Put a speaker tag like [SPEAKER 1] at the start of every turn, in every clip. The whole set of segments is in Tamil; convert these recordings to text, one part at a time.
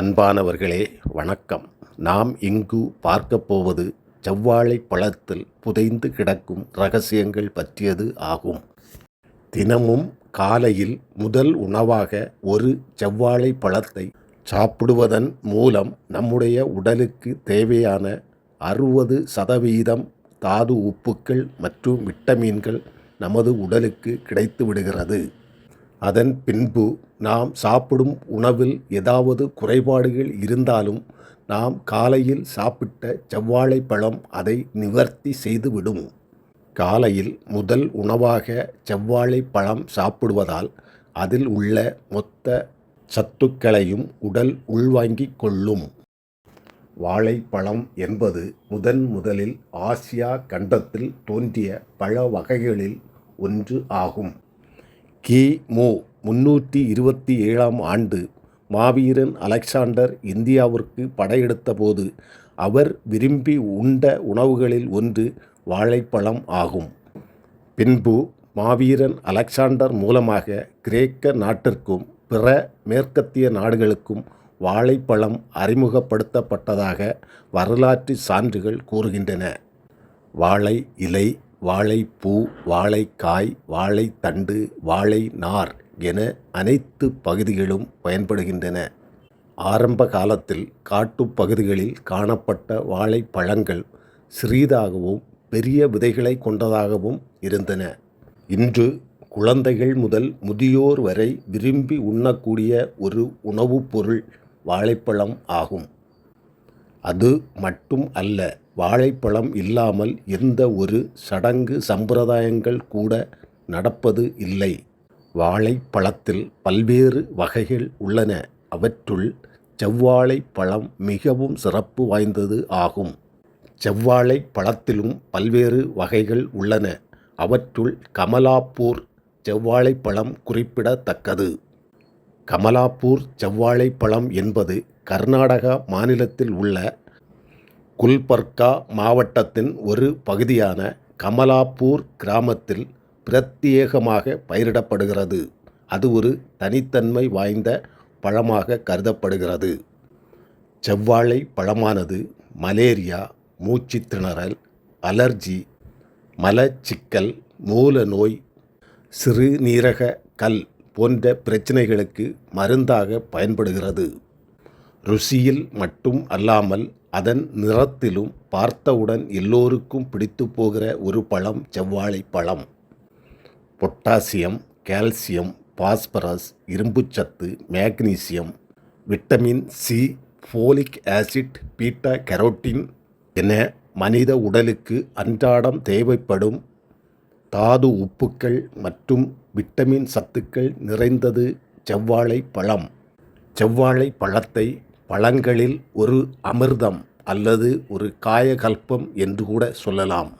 [SPEAKER 1] அன்பானவர்களே வணக்கம். நாம் இங்கு பார்க்கப் போவது செவ்வாழை பழத்தில் புதைந்து கிடக்கும் ரகசியங்கள் பற்றியது ஆகும். தினமும் காலையில் முதல் உணவாக ஒரு செவ்வாழை பழத்தை சாப்பிடுவதன் மூலம் நம்முடைய உடலுக்கு தேவையான அறுபது சதவீதம் தாது உப்புக்கள் மற்றும் விட்டமின்கள் நமது உடலுக்கு கிடைத்து விடுகிறது. அதன் பின்பு நாம் சாப்பிடும் உணவில் ஏதாவது குறைபாடுகள் இருந்தாலும் நாம் காலையில் சாப்பிட்ட செவ்வாழை பழம் அதை நிவர்த்தி செய்துவிடும். காலையில் முதல் உணவாக செவ்வாழை பழம் சாப்பிடுவதால் அதில் உள்ள மொத்த சத்துக்களையும் உடல் உள்வாங்கிக் கொள்ளும். வாழைப்பழம் என்பது முதன் முதலில் ஆசியா கண்டத்தில் தோன்றிய பழ வகைகளில் ஒன்று ஆகும். கிமு முன்னூற்றி இருபத்தி ஏழாம் ஆண்டு மாவீரன் அலெக்சாண்டர் இந்தியாவிற்கு படையெடுத்தபோது அவர் விரும்பி உண்ட உணவுகளில் ஒன்று வாழைப்பழம் ஆகும். பின்பு மாவீரன் அலெக்சாண்டர் மூலமாக கிரேக்க நாட்டிற்கும் பிற மேற்கத்திய நாடுகளுக்கும் வாழைப்பழம் அறிமுகப்படுத்தப்பட்டதாக வரலாற்று சான்றுகள் கூறுகின்றன. வாழை இலை வாழைப்பூ வாழைக்காய் வாழைத்தண்டு வாழை நார் என அனைத்து பகுதிகளும் பயன்படுகின்றன. ஆரம்ப காலத்தில் காட்டுப் பகுதிகளில் காணப்பட்ட வாழைப்பழங்கள் சிறிதாகவும் பெரிய விதைகளை கொண்டதாகவும் இருந்தன. இன்று குழந்தைகள் முதல் முதியோர் வரை விரும்பி உண்ணக்கூடிய ஒரு உணவுப் பொருள் வாழைப்பழம் ஆகும். அது மட்டும் அல்ல வாழைப்பழம் இல்லாமல் எந்த ஒரு சடங்கு சம்பிரதாயங்கள் கூட நடப்பது இல்லை. வாழைப்பழத்தில் பல்வேறு வகைகள் உள்ளன. அவற்றுள் செவ்வாழை பழம் மிகவும் சிறப்பு வாய்ந்தது ஆகும். செவ்வாழை பழத்திலும் பல்வேறு வகைகள் உள்ளன. அவற்றுள் கமலாப்பூர் செவ்வாழைப்பழம் குறிப்பிடத்தக்கது. கமலாப்பூர் செவ்வாழைப்பழம் என்பது கர்நாடகா மாநிலத்தில் உள்ள குல்பர்கா மாவட்டத்தின் ஒரு பகுதியான கமலாப்பூர் கிராமத்தில் பிரத்யேகமாக பயிரிடப்படுகிறது. அது ஒரு தனித்தன்மை வாய்ந்த பழமாக கருதப்படுகிறது. செவ்வாழை பழமானது மலேரியா மூச்சுத்திணறல் அலர்ஜி மலச்சிக்கல் மூல நோய் சிறுநீரக கல் போன்ற பிரச்சனைகளுக்கு மருந்தாக பயன்படுகிறது. ருசியில் மட்டும் அல்லாமல் அதன் நிறத்திலும் பார்த்தவுடன் எல்லோருக்கும் பிடித்து போகிற ஒரு பழம் செவ்வாழை பழம். பொட்டாசியம் கால்சியம் பாஸ்பரஸ் இரும்புச்சத்து magnesium vitamin C folic acid beta carotene என மனித உடலுக்கு அன்றாடம் தேவைப்படும் தாது உப்புக்கள் மற்றும் விட்டமின் சத்துக்கள் நிறைந்தது செவ்வாழை பழம். செவ்வாழை பழத்தை பழங்களில் ஒரு அமிர்தம் அல்லது ஒரு காயகல்பம் என்று கூட சொல்லலாம்.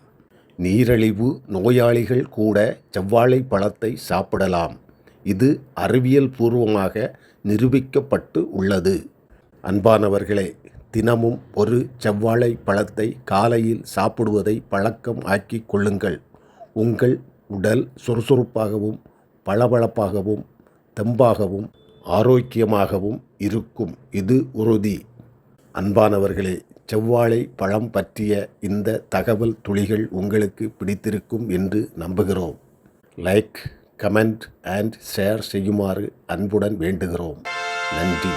[SPEAKER 1] நீரிழிவு நோயாளிகள் கூட செவ்வாழை பழத்தை சாப்பிடலாம். இது அறிவியல் பூர்வமாக நிரூபிக்கப்பட்டு உள்ளது. அன்பானவர்களே தினமும் ஒரு செவ்வாழை பழத்தை காலையில் சாப்பிடுவதை பழக்கம் ஆக்கிக் கொள்ளுங்கள். உங்கள் உடல் சுறுசுறுப்பாகவும் பளபளப்பாகவும் தெம்பாகவும் ஆரோக்கியமாகவும் இருக்கும். இது உறுதி. அன்பானவர்களே செவ்வாழை பழம் பற்றிய இந்த தகவல் துளிகள் உங்களுக்கு பிடித்திருக்கும் என்று நம்புகிறோம். லைக் கமெண்ட் அண்ட் ஷேர் செய்யுமாறு அன்புடன் வேண்டுகிறோம். நன்றி.